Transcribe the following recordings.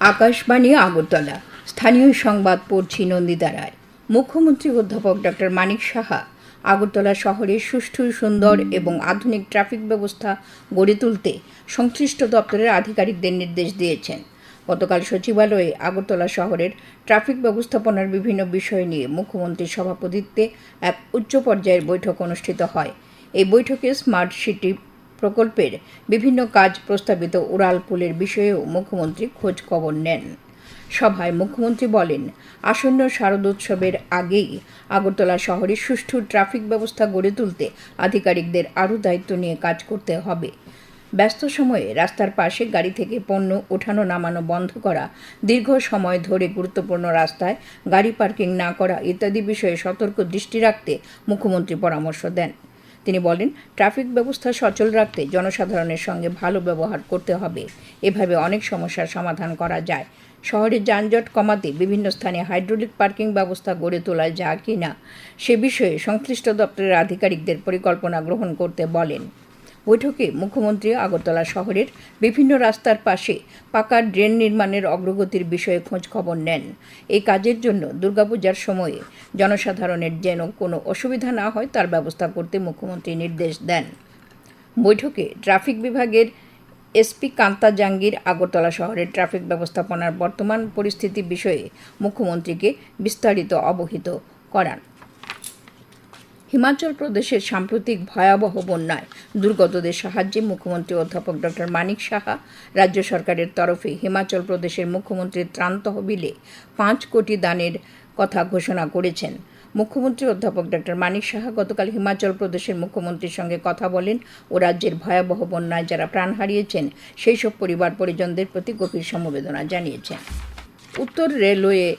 আকাশবাণী আগরতলা। স্থানীয় সংবাদ পড়ছি নন্দিতা রায়। মুখ্যমন্ত্রী অধ্যাপক ডক্টর মানিক সাহা আগরতলা শহরে সুষ্ঠু, সুন্দর এবং আধুনিক ট্রাফিক ব্যবস্থা গড়ে তুলতে সংশ্লিষ্ট দপ্তরের আধিকারিকদের নির্দেশ দিয়েছেন। গতকাল সচিবালয়ে আগরতলা শহরের ট্রাফিক ব্যবস্থাপনার বিভিন্ন বিষয় নিয়ে মুখ্যমন্ত্রীর সভাপতিত্বে এক উচ্চ পর্যায়ের বৈঠক অনুষ্ঠিত হয়। এই বৈঠকে স্মার্ট সিটি প্রকল্পের বিভিন্ন কাজ প্রস্তাবিত উড়াল পুলের বিষয়েও মুখ্যমন্ত্রী খোঁজ খবর নেন। সভায় মুখ্যমন্ত্রী বলেন, আসন্ন শারদোৎসবের আগেই আগরতলা শহরে সুষ্ঠু ট্রাফিক ব্যবস্থা গড়ে তুলতে আধিকারিকদের আরও দায়িত্ব নিয়ে কাজ করতে হবে। ব্যস্ত সময়ে রাস্তার পাশে গাড়ি থেকে পণ্য ওঠানো নামানো বন্ধ করা, দীর্ঘ সময় ধরে গুরুত্বপূর্ণ রাস্তায় গাড়ি পার্কিং না করা ইত্যাদি বিষয়ে সতর্ক দৃষ্টি রাখতে মুখ্যমন্ত্রী পরামর্শ দেন। তিনি বলেন, ট্রাফিক ব্যবস্থা সচল রাখতে জনসাধারণের সঙ্গে ভালো ব্যবহার করতে হবে। এভাবে অনেক সমস্যার সমাধান করা যায়। শহরে যানজট কমাতে বিভিন্ন স্থানে হাইড্রোলিক পার্কিং ব্যবস্থা গড়ে তোলা যায় কি না সে বিষয়ে সংশ্লিষ্ট দপ্তরের আধিকারিকদের পরিকল্পনা গ্রহণ করতে বলেন। বৈঠকে মুখ্যমন্ত্রী আগরতলা শহরের বিভিন্ন রাস্তার পাশে পাকা ড্রেন নির্মাণের অগ্রগতির বিষয়ে খোঁজ খবর নেন। এই কাজের জন্য দুর্গাপূজার সময়ে জনসাধারণের যেন কোনো অসুবিধা না হয়, তার ব্যবস্থা করতে মুখ্যমন্ত্রী নির্দেশ দেন। বৈঠকে ট্রাফিক বিভাগের এসপি কান্তা জাঙ্গির আগরতলা শহরের ট্রাফিক ব্যবস্থাপনার বর্তমান পরিস্থিতি বিষয়ে মুখ্যমন্ত্রীকে বিস্তারিত অবহিত করান। হিমাচল প্রদেশের সাম্প্রতিক ভয়াবহ বন্যায় দুর্গতদের সাহায্যে মুখ্যমন্ত্রী অধ্যাপক ডক্টর মানিক সাহা রাজ্য সরকারের তরফে হিমাচল প্রদেশের মুখ্যমন্ত্রীর ত্রাণ তহবিলে পাঁচ কোটি দানের কথা ঘোষণা করেছেন। মুখ্যমন্ত্রী অধ্যাপক ডক্টর মানিক সাহা গতকাল হিমাচল প্রদেশের মুখ্যমন্ত্রীর সঙ্গে কথা বলেন ও রাজ্যের ভয়াবহ বন্যায় যারা প্রাণ হারিয়েছেন সেই সব পরিবার পরিজনদের প্রতি গভীর সমবেদনা জানিয়েছেন। উত্তর রেলওয়ে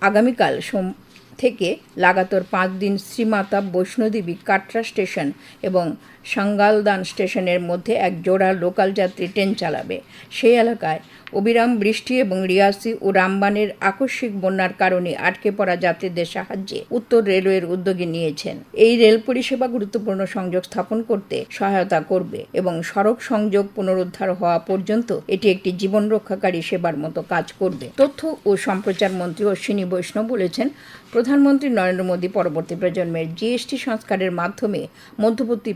আগামীকাল সোম থেকে লাগাতার পাঁচ দিন শ্রীমাতা বৈষ্ণোদেবী কাটরা স্টেশন এবং সাঙ্গালদান স্টেশনের মধ্যে এক জোড়া লোকাল যাত্রী ট্রেন চালাবে। সেই এলাকায় অবিরাম বৃষ্টি এবং রিয়াসি ও রামবানের আকস্মিক বন্যার কারণে আটকে পড়া যাত্রীদের সাহায্যে উত্তর রেলওয়ের উদ্যোগে নিয়েছেন। এই রেল পরিষেবা গুরুত্বপূর্ণ সংযোগ স্থাপন করতে সহায়তা করবে এবং সড়ক সংযোগ পুনরুদ্ধার হওয়া পর্যন্ত এটি একটি জীবন রক্ষাকারী সেবার মতো কাজ করবে। তথ্য ও সম্প্রচার মন্ত্রী অশ্বিনী বৈষ্ণব বলেছেন প্রধানমন্ত্রী নরেন্দ্র মোদী পরবর্তী প্রজন্মের জিএসটি সংস্কারের মাধ্যমে মধ্যবর্তী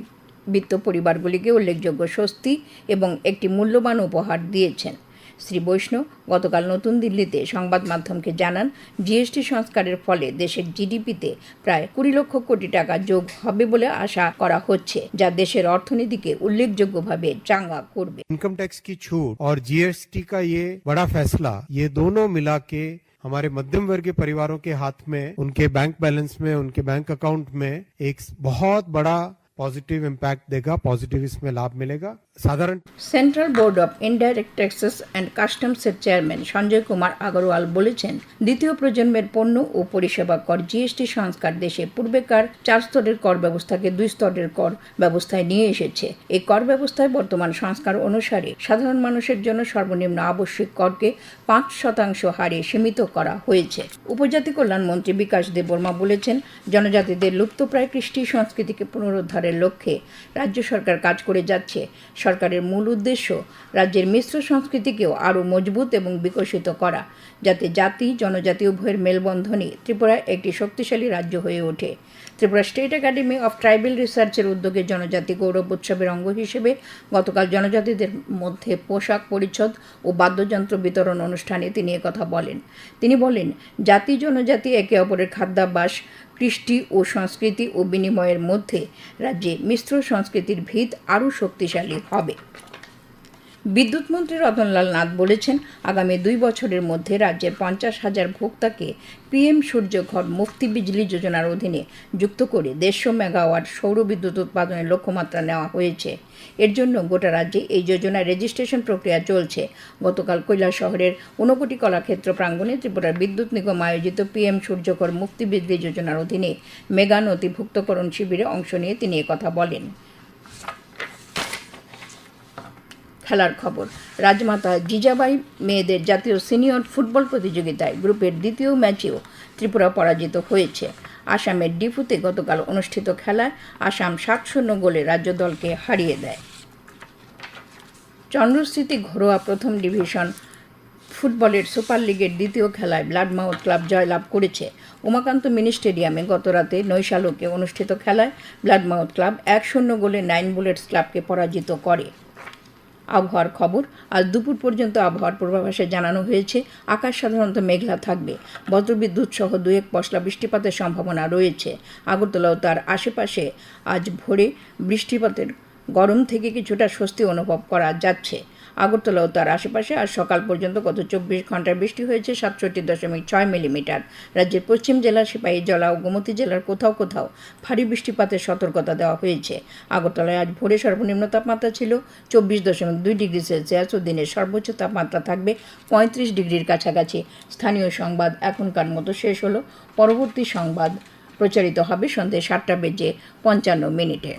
বিত্ত পরিবারগুলিকে উল্লেখযোগ্য স্বস্তি এবং একটি মূল্যবান উপহার দিয়েছেন শ্রী বৈষ্ণব গতকাল নতুন দিল্লিতে সংবাদ মাধ্যমকে জানান জিএসটি সংস্কারের ফলে দেশের জিডিপিতে প্রায় কুড়ি লক্ষ কোটি টাকা যোগ হবে বলে আশা করা হচ্ছে যা দেশের অর্থনীতিকে উল্লেখযোগ্যভাবে চাঙ্গা করবে इनकम टैक्स की छूट और जीएसटी का ये बड़ा फैसला ये दोनों मिला के हमारे मध्यम वर्गीय परिवारों के हाथ में, उनके बैंक बैलेंस में, उनके बैंक अकाउंट में एक बहुत बड़ा पॉजिटिव इम्पैक्ट देगा पॉजिटिव इसमें लाभ मिलेगा। সাধারণ? Central board of indirect taxes and কাস্টমসের chairman Sanjay Kumar Agarwal বলেছেন, দ্বিতীয় প্রজন্মের পণ্য ও পরিষেবা কর জিএসটি সংস্কার দেশে পূর্বেকার চার স্তরের কর ব্যবস্থাকে দুই স্তরের কর ব্যবস্থায় নিয়ে এসেছে। এই কর ব্যবস্থায় বর্তমান সংস্কার অনুসারে সাধারণ মানুষের জন্য সর্বনিম্ন আবশ্যিক করকে পাঁচ শতাংশ হারে সীমিত করা হয়েছে। উপজাতি কল্যাণ মন্ত্রী বিকাশ দেববর্মা বলেছেন, জনজাতিদের লুপ্তপ্রায় কৃষ্টি সংস্কৃতিকে পুনরুদ্ধারের লক্ষ্যে রাজ্য সরকার কাজ করে যাচ্ছে। সরকারের মূল উদ্দেশ্য রাজ্যের মিশ্র সংস্কৃতিকেও আরও মজবুত এবং বিকশিত করা, যাতে জাতি, জনজাতি উভয়ের মেলবন্ধনে ত্রিপুরা একটি শক্তিশালী রাজ্য হয়ে ওঠে। Tripura state academy of tribal রিসার্চের উদ্যোগে জনজাতি গৌরব উৎসবের অঙ্গ হিসেবে গতকাল জনজাতিদের মধ্যে পোশাক পরিচ্ছদ ও বাদ্যযন্ত্র বিতরণ অনুষ্ঠানে তিনি কথা বলেন। তিনি বলেন জাতি জনজাতি একে অপরের খাদ্যাভ্যাস কৃষ্টি ও সংস্কৃতি ও বিনিময়ের মধ্যে রাজ্যে মিশ্র সংস্কৃতির ভিত আরও শক্তিশালী হবে। বিদ্যুৎ মন্ত্রী রতনলাল নাথ বলেছেন, আগামী দুই বছরের মধ্যে রাজ্যের পঞ্চাশ হাজার ভোক্তাকে পিএম সূর্যঘর মুফতি বিজলি যোজনার অধীনে যুক্ত করে দেড়শো মেগাওয়াট সৌর বিদ্যুৎ উৎপাদনের লক্ষ্যমাত্রা নেওয়া হয়েছে। এর জন্য গোটা রাজ্যে এই যোজনার রেজিস্ট্রেশন প্রক্রিয়া চলছে। গতকাল শহরের ঊনকোটি কলাক্ষেত্র প্রাঙ্গণে ত্রিপুরার বিদ্যুৎ নিগম আয়োজিত পিএম সূর্যঘর মুক্তি বিজলি যোজনার অধীনে মেগা নথিভুক্তকরণ শিবিরে অংশ নিয়ে তিনি একথা বলেন। খেলার খবর। রাজমাতা জিজাবাই মেয়েদের জাতীয় সিনিয়র ফুটবল প্রতিযোগিতায় গ্রুপের দ্বিতীয় ম্যাচেও ত্রিপুরা পরাজিত হয়েছে। আসামের ডিফুতে গতকাল অনুষ্ঠিত খেলায় আসাম সাত শূন্য গোলে রাজ্য দলকে হারিয়ে দেয়। চন্দ্রস্থিতি ঘরোয়া প্রথম ডিভিশন ফুটবলের সুপার লিগের দ্বিতীয় খেলায় ব্লাডমাউথ ক্লাব জয়লাভ করেছে। উমাকান্ত মিনি স্টেডিয়ামে গতরাতে নৈশালোকে অনুষ্ঠিত খেলায় ব্লাডমাউথ ক্লাব এক শূন্য গোলে নাইন বুলেটস ক্লাবকে পরাজিত করে। আবহাওয়ার খবর। আজ দুপুর পর্যন্ত আবহাওয়ার পূর্বাভাসে জানানো হয়েছে, আকাশ সাধারণত মেঘলা থাকবে। বজ্রবিদ্যুৎ সহ দু এক পশলা বৃষ্টিপাতের সম্ভাবনা রয়েছে। আগরতলা ও তার আশেপাশে আজ ভোরে বৃষ্টিপাতের গরম থেকে কিছুটা স্বস্তি অনুভব করা যাচ্ছে। আগরতলা ও তার আশেপাশে আজ সকাল পর্যন্ত গত চব্বিশ ঘন্টায় বৃষ্টি হয়েছে সাতষট্টি দশমিক ছয় মিলিমিটার। রাজ্যের পশ্চিম জেলা সিপাহী জেলা ও গোমতী জেলার কোথাও কোথাও ভারী বৃষ্টিপাতের সতর্কতা দেওয়া হয়েছে। আগরতলায় আজ ভোরে সর্বনিম্ন তাপমাত্রা ছিল চব্বিশ দশমিক দুই ডিগ্রি সেলসিয়াস ও দিনের সর্বোচ্চ তাপমাত্রা থাকবে পঁয়ত্রিশ ডিগ্রির কাছাকাছি। স্থানীয় সংবাদ এখনকার মতো শেষ হলো। পরবর্তী সংবাদ প্রচারিত হবে সন্ধ্যে সাতটা বেজে পঞ্চান্ন মিনিটে।